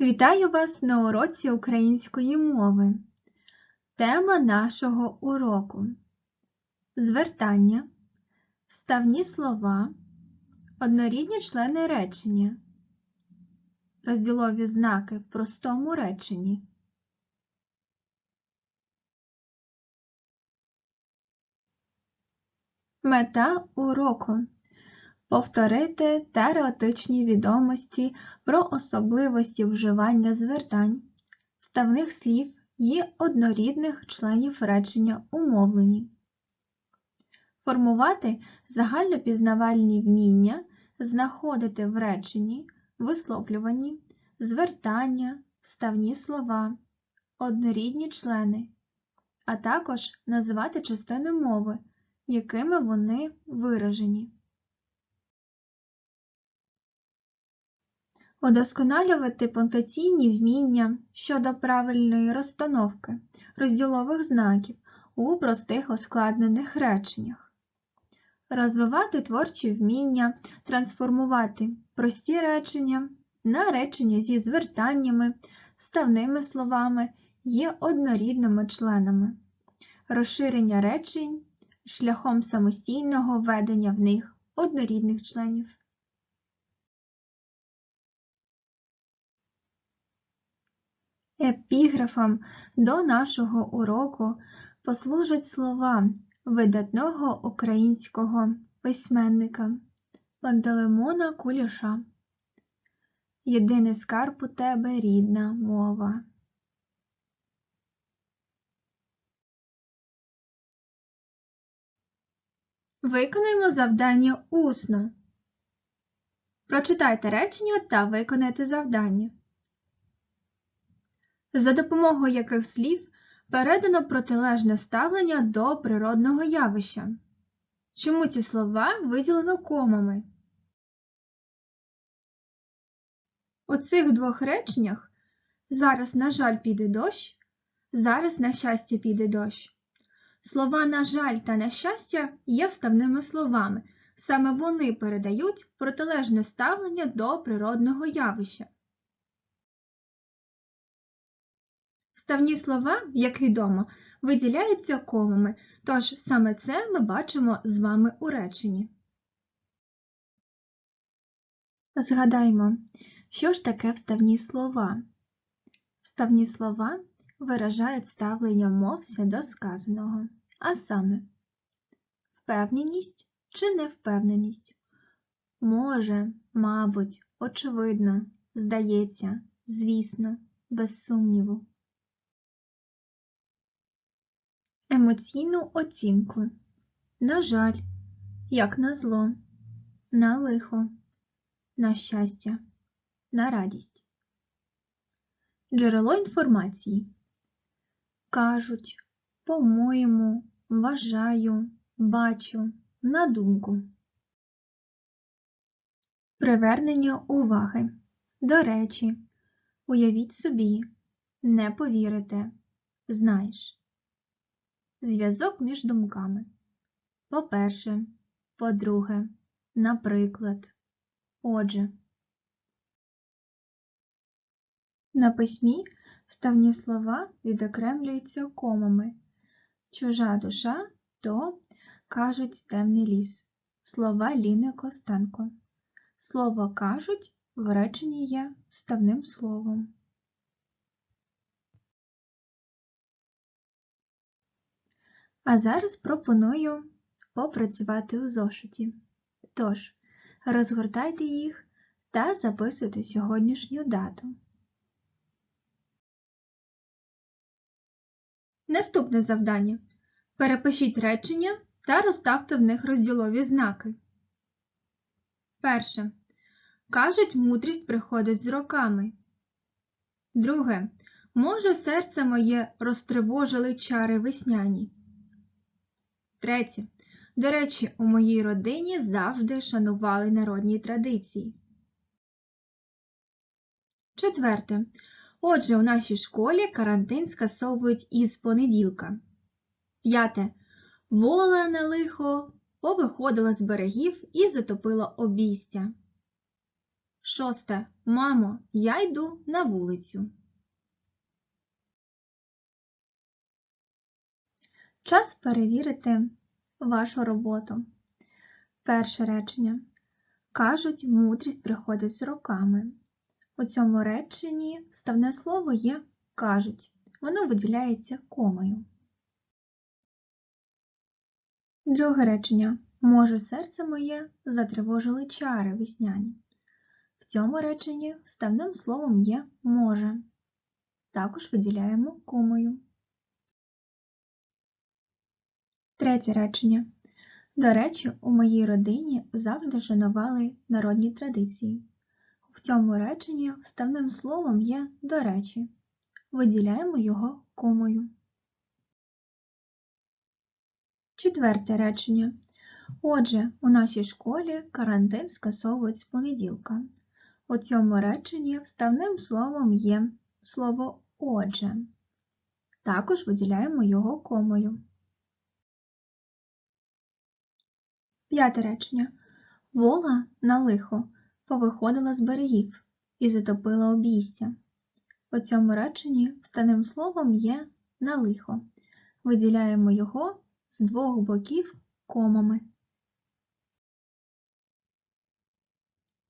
Вітаю вас на уроці української мови. Тема нашого уроку. Звертання, вставні слова, однорідні члени речення, розділові знаки в простому реченні. Мета уроку повторити теоретичні відомості про особливості вживання звертань, вставних слів і однорідних членів речення у мовленні, формувати загальнопізнавальні вміння, знаходити в реченні, висловлюванні, звертання, вставні слова, однорідні члени, а також називати частини мови, якими вони виражені. Удосконалювати пунктуаційні вміння щодо правильної розстановки розділових знаків у простих ускладнених реченнях. Розвивати творчі вміння, трансформувати прості речення на речення зі звертаннями, вставними словами і однорідними членами, розширення речень шляхом самостійного введення в них однорідних членів. Епіграфом до нашого уроку послужать слова видатного українського письменника Пантелеймона Куліша. Єдиний скарб у тебе рідна мова. Виконаймо завдання усно. Прочитайте речення та виконайте завдання за допомогою яких слів передано протилежне ставлення до природного явища. Чому ці слова виділено комами? У цих двох реченнях зараз, на жаль, піде дощ, зараз, на щастя, піде дощ. Слова на жаль та на щастя є вставними словами. Саме вони передають протилежне ставлення до природного явища. Вставні слова, як відомо, виділяються комами, тож саме це ми бачимо з вами у реченні. Згадаймо, що ж таке вставні слова? Вставні слова виражають ставлення мовця до сказаного, а саме впевненість чи невпевненість. Може, мабуть, очевидно, здається, звісно, без сумніву. Емоційну оцінку. На жаль, як на зло, на лихо, на щастя, на радість. Джерело інформації. Кажуть, по-моєму, вважаю, бачу, на думку. Привернення уваги. До речі, уявіть собі, не повірите, знаєш. Зв'язок між думками. По-перше, по-друге, наприклад, отже. На письмі ставні слова відокремлюються комами. Чужа душа то, кажуть, темний ліс. Слова Ліни Костенко. Слово кажуть в реченні є ставним словом. А зараз пропоную попрацювати у зошиті. Тож, розгортайте їх та записуйте сьогоднішню дату. Наступне завдання. Перепишіть речення та розставте в них розділові знаки. Перше. Кажуть, мудрість приходить з роками. Друге. Може, серце моє розтривожили чари весняні. Третє. До речі, у моїй родині завжди шанували народні традиції. Четверте. Отже, у нашій школі карантин скасовують із понеділка. П'яте. Вола на лихо повиходила з берегів і затопила обійстя. Шосте. Мамо, я йду на вулицю. Час перевірити вашу роботу. Перше речення. Кажуть, мудрість приходить з роками. У цьому реченні ставне слово є кажуть. Воно виділяється комою. Друге речення. Може, серце моє затривожили чари весняні. В цьому реченні ставним словом є може. Також виділяємо комою. Третє речення. До речі, у моїй родині завжди шанували народні традиції. В цьому реченні вставним словом є до речі. Виділяємо його комою. Четверте речення. Отже, у нашій школі карантин скасовують з понеділка. У цьому реченні вставним словом є слово отже. Також виділяємо його комою. П'яте речення. Вола на лихо повиходила з берегів і затопила обійстя. У цьому реченні встаним словом є на лихо. Виділяємо його з двох боків комами.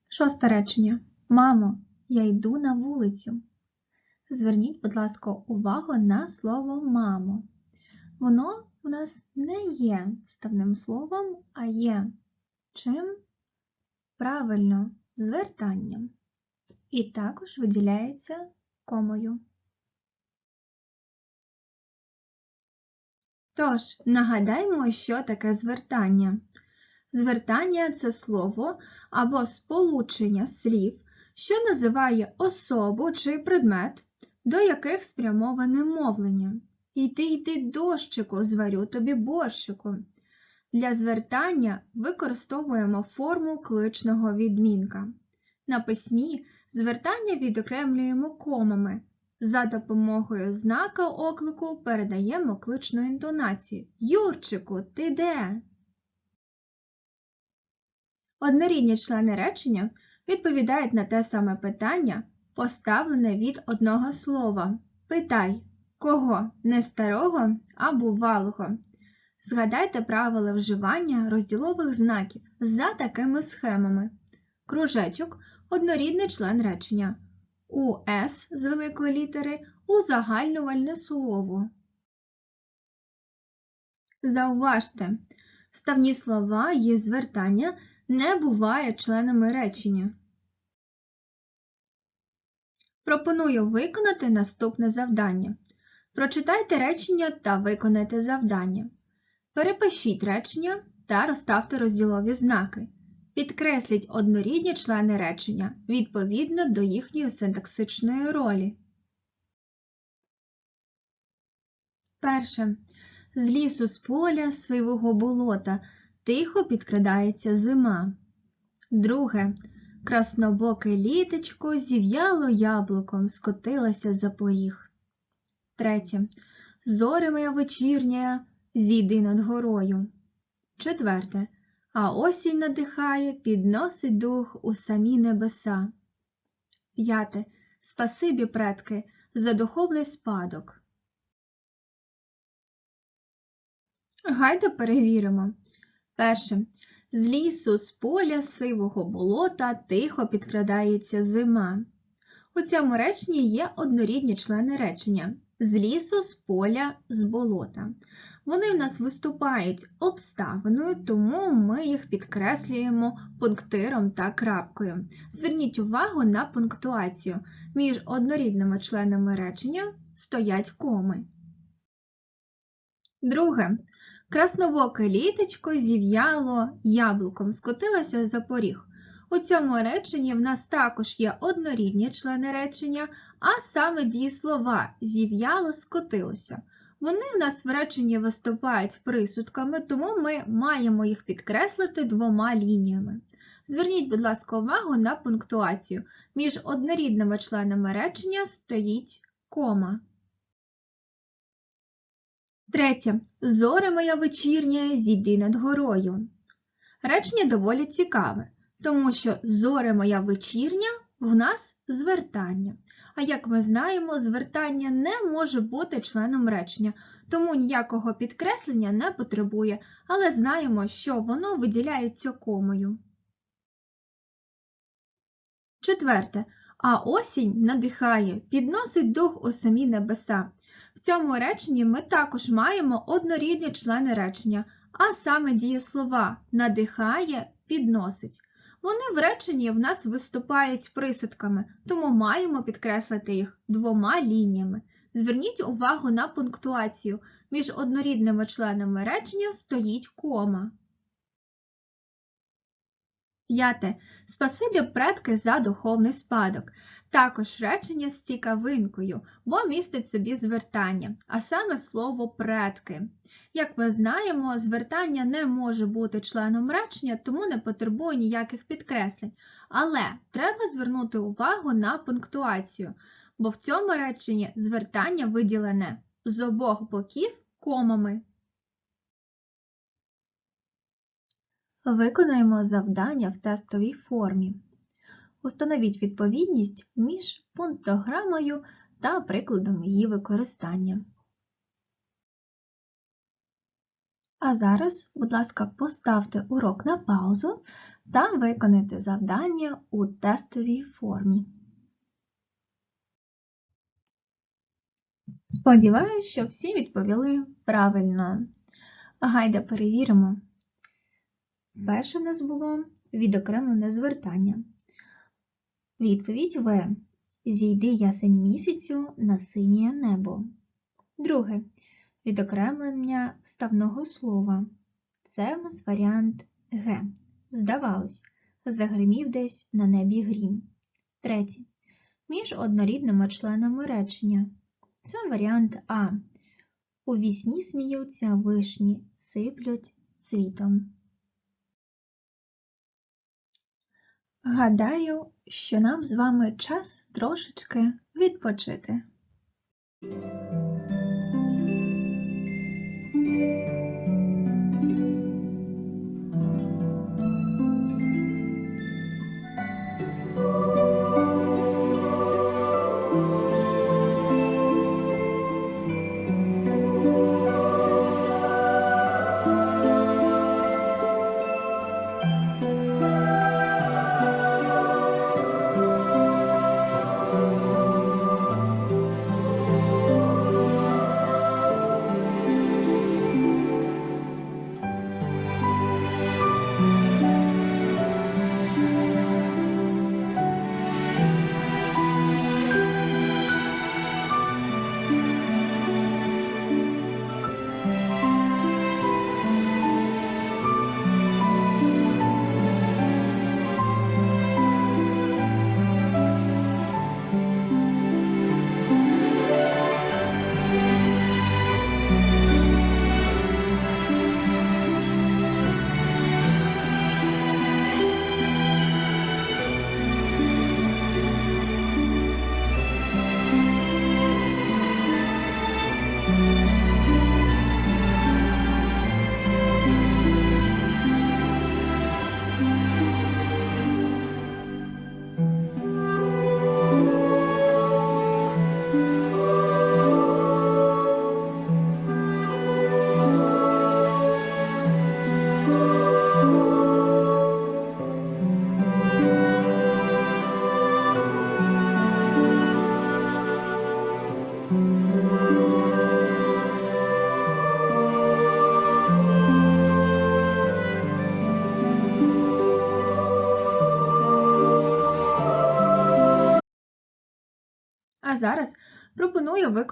Шосте речення. Мамо, я йду на вулицю. Зверніть, будь ласка, увагу на слово мамо. Воно у нас не є ставним словом, а є чим? Правильно, звертанням. І також виділяється комою. Тож, нагадаймо, що таке звертання. Звертання це слово або сполучення слів, що називає особу чи предмет, до яких спрямоване мовлення. Йди, йди, дощику, зварю тобі борщику. Для звертання використовуємо форму кличного відмінка. На письмі звертання відокремлюємо комами. За допомогою знака оклику передаємо кличну інтонацію. Юрчику, ти де? Однорідні члени речення відповідають на те саме питання, поставлене від одного слова. Питай, кого не старого, а бувалого. Згадайте правила вживання розділових знаків за такими схемами. Кружечок однорідний член речення. У С з великої літери узагальнювальне слово. Зауважте, ставні слова є звертання не буває членами речення. Пропоную виконати наступне завдання. Прочитайте речення та виконайте завдання. Перепишіть речення та розставте розділові знаки. Підкресліть однорідні члени речення відповідно до їхньої синтаксичної ролі. Перше. З лісу з поля сивого болота тихо підкрадається зима. Друге. Краснобоке літечко зів'яло яблуком, скотилося за поріг. Третє. Зоре моя вечірня, зійди над горою. Четверте. А осінь надихає, підносить дух у самі небеса. П'яте. Спасибі, предки, за духовний спадок. Гайда перевіримо. Перше. З лісу, з поля сивого болота тихо підкрадається зима. У цьому реченні є однорідні члени речення з лісу, з поля, з болота. Вони в нас виступають обставиною, тому ми їх підкреслюємо пунктиром та крапкою. Зверніть увагу на пунктуацію. Між однорідними членами речення стоять коми. Друге. Красновоке літочко зів'яло яблуком, скотилося за поріг. У цьому реченні в нас також є однорідні члени речення, а саме дієслова зів'яло, скотилося. Вони в нас в реченні виступають присудками, тому ми маємо їх підкреслити двома лініями. Зверніть, будь ласка, увагу на пунктуацію. Між однорідними членами речення стоїть кома. Третє. Зоре моя вечірня, зійди над горою. Речення доволі цікаве. Тому що зоре моя вечірня в нас звертання. А як ми знаємо, звертання не може бути членом речення, тому ніякого підкреслення не потребує, але знаємо, що воно виділяється комою. Четверте. А осінь надихає, підносить дух у самі небеса. В цьому реченні ми також маємо однорідні члени речення, а саме дієслова надихає, підносить. Вони в реченні в нас виступають присудками, тому маємо підкреслити їх двома лініями. Зверніть увагу на пунктуацію. Між однорідними членами речення стоїть кома. П'яте. Спасибі предки за духовний спадок. Також речення з цікавинкою, бо містить собі звертання, а саме слово предки. Як ми знаємо, звертання не може бути членом речення, тому не потребує ніяких підкреслень. Але треба звернути увагу на пунктуацію, бо в цьому реченні звертання виділене з обох боків комами. Виконаємо завдання в тестовій формі. Установіть відповідність між пунктограмою та прикладом її використання. А зараз, будь ласка, поставте урок на паузу та виконайте завдання у тестовій формі. Сподіваюсь, що всі відповіли правильно. Гайда перевіримо. Перше в нас було відокремлене звертання. Відповідь В. Зійди ясень місяцю на синє небо. Друге. Відокремлення ставного слова. Це в нас варіант Г. Здавалось, загримів десь на небі грім. Третє. Між однорідними членами речення. Це варіант А. У вісні сміються вишні, сиплють цвітом. Гадаю, що нам з вами час трошечки відпочити.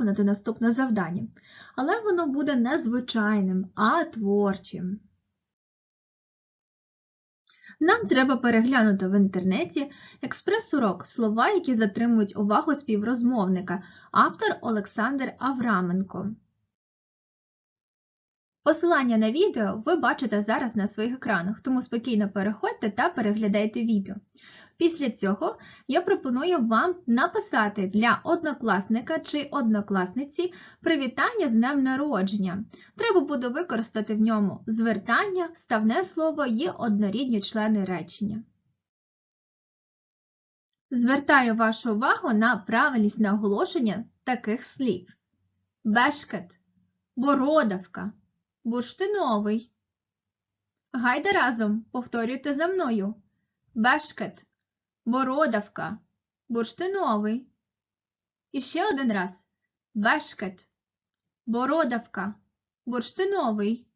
Виконати наступне завдання. Але воно буде не звичайним, а творчим. Нам треба переглянути в інтернеті експрес-урок слова, які затримують увагу співрозмовника, автор Олександр Авраменко. Посилання на відео ви бачите зараз на своїх екранах, тому спокійно переходьте та переглядайте відео. Після цього я пропоную вам написати для однокласника чи однокласниці привітання з днем народження. Треба буде використати в ньому звертання, вставне слово і однорідні члени речення. Звертаю вашу увагу на правильність наголошення таких слів: бешкет, бородавка, бурштиновий. Гайда разом повторюйте за мною: бешкет, бородавка, бурштиновий. І ще один раз: бешкет, бородавка, бурштиновий.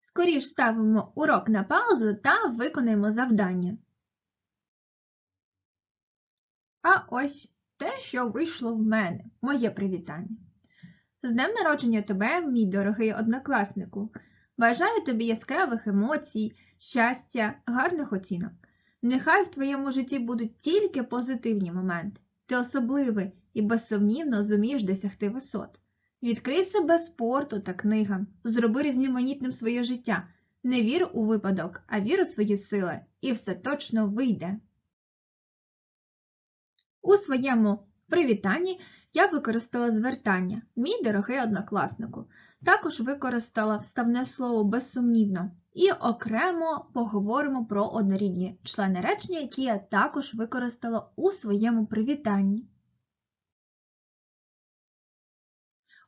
Скоріш ставимо урок на паузу та виконаємо завдання. А ось те, що вийшло в мене, моє привітання. З днем народження тебе, мій дорогий однокласнику. Бажаю тобі яскравих емоцій, щастя, гарних оцінок. Нехай в твоєму житті будуть тільки позитивні моменти. Ти особливий і безсумнівно зумієш досягти висот. Відкрий себе спорту та книгам, зроби різноманітним своє життя. Не вір у випадок, а вір у свої сили, і все точно вийде. У своєму привітанні я використала звертання Мій дорогий однокласнику. Також використала вставне слово безсумнівно. І окремо поговоримо про однорідні члени речення, які я також використала у своєму привітанні.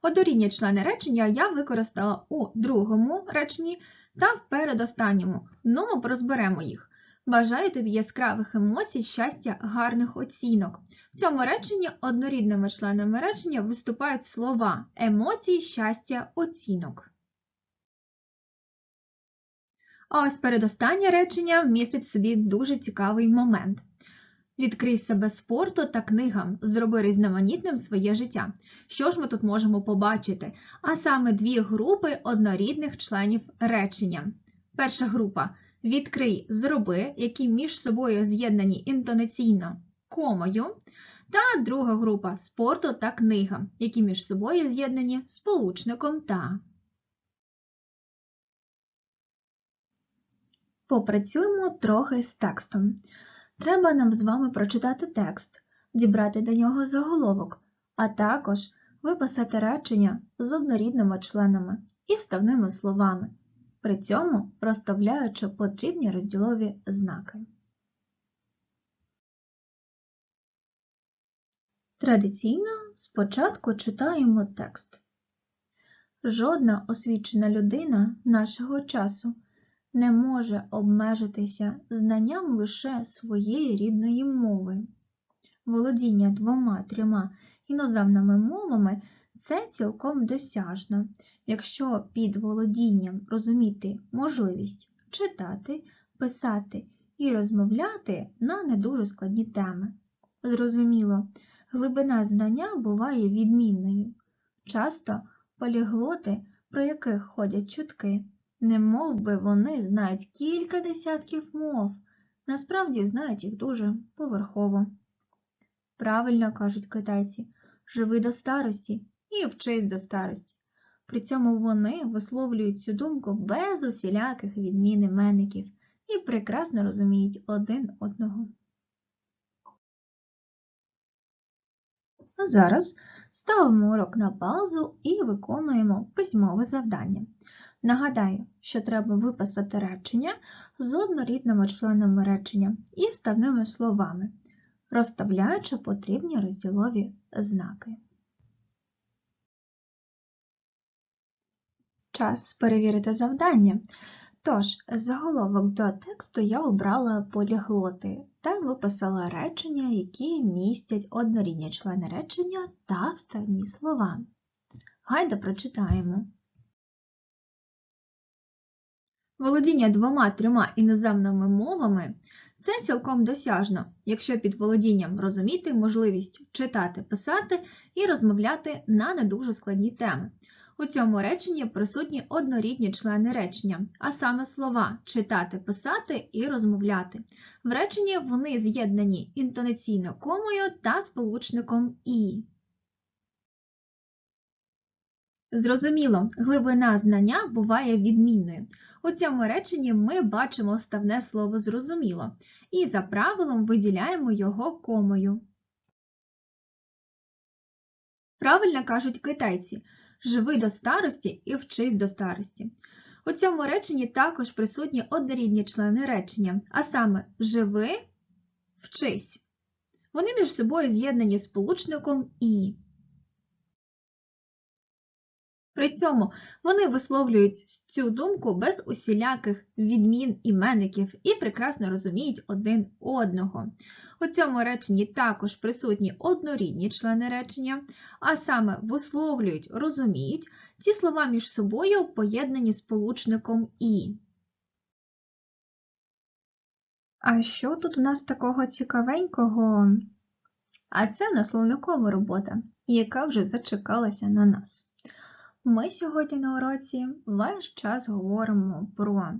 Однорідні члени речення я використала у другому реченні та в передостанньому. Ну, розберемо їх. Бажаю тобі яскравих емоцій, щастя, гарних оцінок. В цьому реченні однорідними членами речення виступають слова емоцій, щастя, оцінок. Ось передостаннє речення містить в собі дуже цікавий момент. Відкрий себе спорту та книгам, зроби різноманітним своє життя. Що ж ми тут можемо побачити? А саме дві групи однорідних членів речення. Перша група відкрий, зроби, які між собою з'єднані інтонаційно комою. Та друга група спорту та книга, які між собою з'єднані сполучником та. Попрацюємо трохи з текстом. Треба нам з вами прочитати текст, дібрати до нього заголовок, а також виписати речення з однорідними членами і вставними словами, при цьому розставляючи потрібні розділові знаки. Традиційно спочатку читаємо текст. Жодна освічена людина нашого часу не може обмежитися знанням лише своєї рідної мови. Володіння двома-трьома іноземними мовами це цілком досяжно, якщо під володінням розуміти можливість читати, писати і розмовляти на не дуже складні теми. Зрозуміло, глибина знання буває відмінною. Часто поліглоти, про яких ходять чутки, не мов би вони знають кілька десятків мов, насправді знають їх дуже поверхово. Правильно кажуть китайці, живи до старості і вчись до старості. При цьому вони висловлюють цю думку без усіляких відмін іменників і прекрасно розуміють один одного. А зараз ставимо урок на паузу і виконуємо письмове завдання. Нагадаю, що треба виписати речення з однорідними членами речення і вставними словами, розставляючи потрібні розділові знаки. Час перевірити завдання. Тож, заголовок до тексту я обрала поліглоти та виписала речення, які містять однорідні члени речення та вставні слова. Гайда прочитаємо. Володіння двома-трьома іноземними мовами це цілком досяжно, якщо під володінням розуміти можливість читати, писати і розмовляти на не дуже складні теми. У цьому реченні присутні однорідні члени речення, а саме слова читати, писати і розмовляти. В реченні вони з'єднані інтонаційно комою та сполучником І. Зрозуміло, глибина знання буває відмінною. У цьому реченні ми бачимо ставне слово зрозуміло і за правилом виділяємо його комою. Правильно кажуть китайці живи до старості і вчись до старості. У цьому реченні також присутні однорідні члени речення, а саме живи вчись. Вони між собою з'єднані сполучником і. При цьому вони висловлюють цю думку без усіляких відмін іменників і прекрасно розуміють один одного. У цьому реченні також присутні однорідні члени речення, а саме висловлюють, розуміють ці слова між собою поєднані сполучником і. А що тут у нас такого цікавенького? А це в нас словникова робота, яка вже зачекалася на нас. Ми сьогодні на уроці весь час говоримо про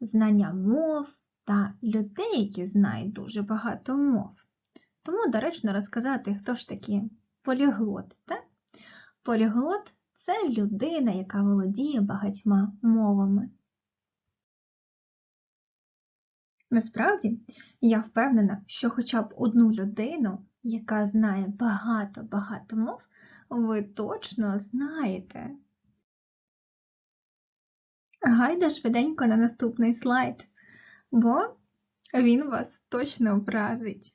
знання мов та людей, які знають дуже багато мов. Тому доречно розказати, хто ж такі поліглот. Так? Поліглот це людина, яка володіє багатьма мовами. Насправді, я впевнена, що хоча б одну людину, яка знає багато-багато мов, ви точно знаєте. Гайда швиденько на наступний слайд, бо він вас точно вразить.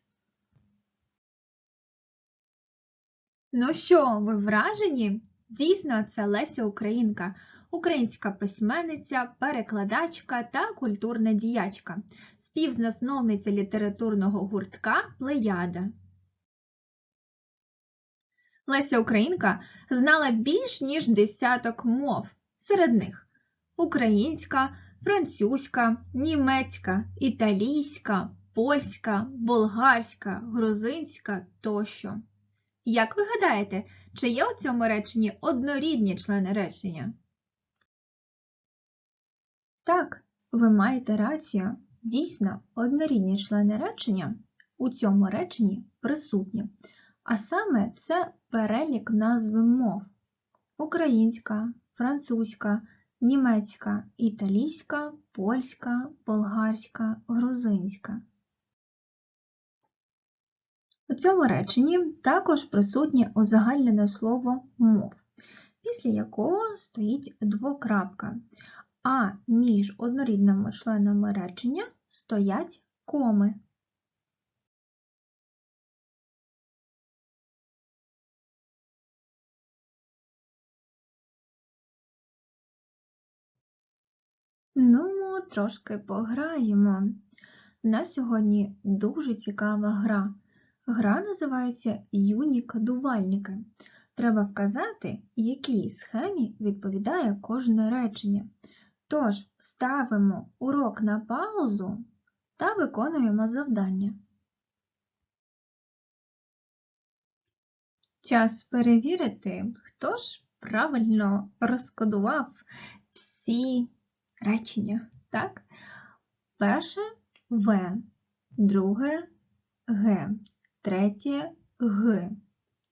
Ну що, ви вражені? Дійсно, це Леся Українка, українська письменниця, перекладачка та культурна діячка, співзасновниця літературного гуртка Плеяда. Леся Українка знала більш ніж десяток мов, серед них українська, французька, німецька, італійська, польська, болгарська, грузинська тощо. Як ви гадаєте, чи є у цьому реченні однорідні члени речення? Так, ви маєте рацію. Дійсно, однорідні члени речення у цьому реченні присутні. А саме це перелік назви мов: українська, французька, німецька, італійська, польська, болгарська, грузинська. У цьому реченні також присутнє узагальнене слово мов, після якого стоїть двокрапка, а між однорідними членами речення стоять коми. Трошки пограємо. У нас сьогодні дуже цікава гра. Гра називається Юні кадувальники. Треба вказати, якій схемі відповідає кожне речення. Тож, ставимо урок на паузу та виконуємо завдання. Час перевірити, хто ж правильно розкодував всі речення. Так? Перше В, друге Г, третє Г,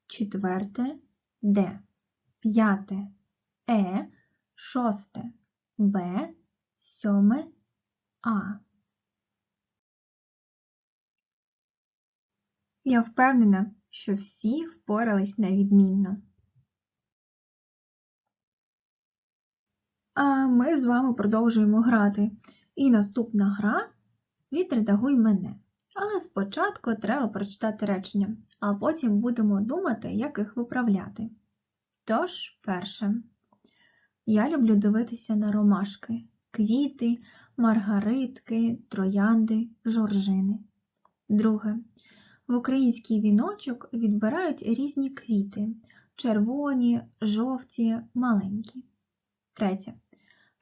четверте Д, п'яте Е, шосте Б, сьоме А. Я впевнена, що всі впорались на відмінно. Ми з вами продовжуємо грати. І наступна гра відредагуй мене. Але спочатку треба прочитати речення, а потім будемо думати, як їх виправляти. Тож, перше. Я люблю дивитися на ромашки, квіти, маргаритки, троянди, жоржини. Друге. В український віночок відбирають різні квіти червоні, жовті, маленькі. Третє.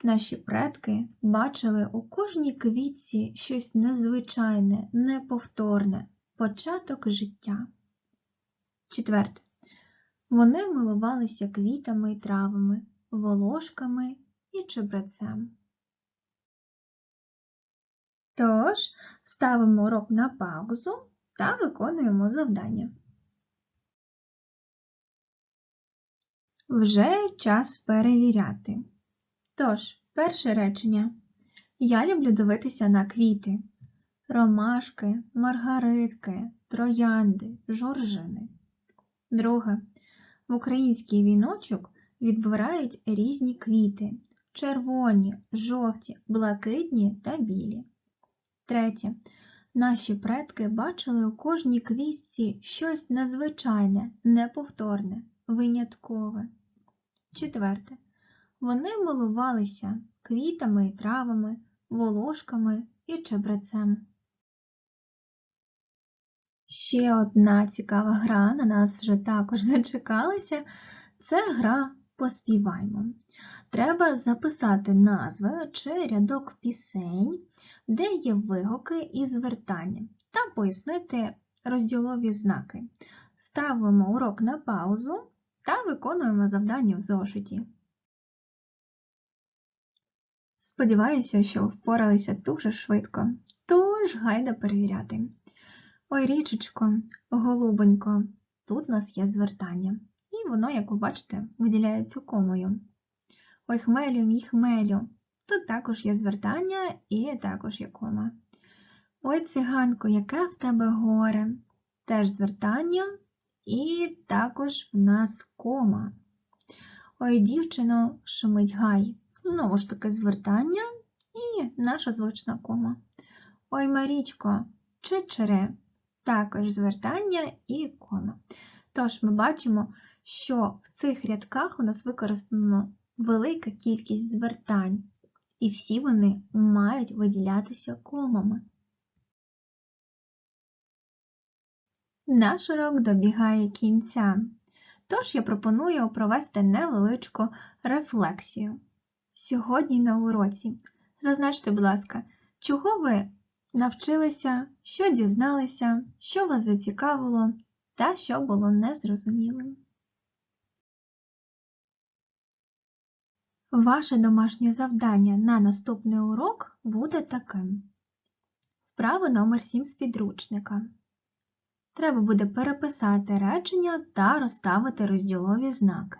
Наші предки бачили у кожній квітці щось незвичайне, неповторне, початок життя. Четверте. Вони милувалися квітами і травами, волошками і чебрецем. Тож, ставимо урок на паузу та виконуємо завдання. Вже час перевіряти. Тож, перше речення. Я люблю дивитися на квіти, ромашки, маргаритки, троянди, жоржини. Друге. В український віночок відбирають різні квіти червоні, жовті, блакитні та білі. Третє. Наші предки бачили у кожній квістці щось незвичайне, неповторне, виняткове. Четверте. Вони милувалися квітами і травами, волошками і чебрецем. Ще одна цікава гра на нас вже також зачекалася. Це гра Поспіваймо. Треба записати назви чи рядок пісень, де є вигуки і звертання, та пояснити розділові знаки. Ставимо урок на паузу та виконуємо завдання в зошиті. Сподіваюся, що впоралися дуже швидко, тож гайда перевіряти. Ой, річечко, голубонько, тут у нас є звертання, і воно, як ви бачите, виділяється комою. Ой, хмелю, мій хмелю, тут також є звертання і також є кома. Ой, циганко, яке в тебе горе, теж звертання і також в нас кома. Ой, дівчино, шумить гай. Знову ж таки звертання і наша звична кома. Ой, Марічко, чичере, також звертання і кома. Тож ми бачимо, що в цих рядках у нас використано велика кількість звертань, і всі вони мають виділятися комами. Наш урок добігає кінця, тож я пропоную провести невеличку рефлексію. Сьогодні на уроці зазначте, будь ласка, чого ви навчилися, що дізналися, що вас зацікавило та що було незрозумілим. Ваше домашнє завдання на наступний урок буде таким. Вправа номер 7 з підручника. Треба буде переписати речення та розставити розділові знаки.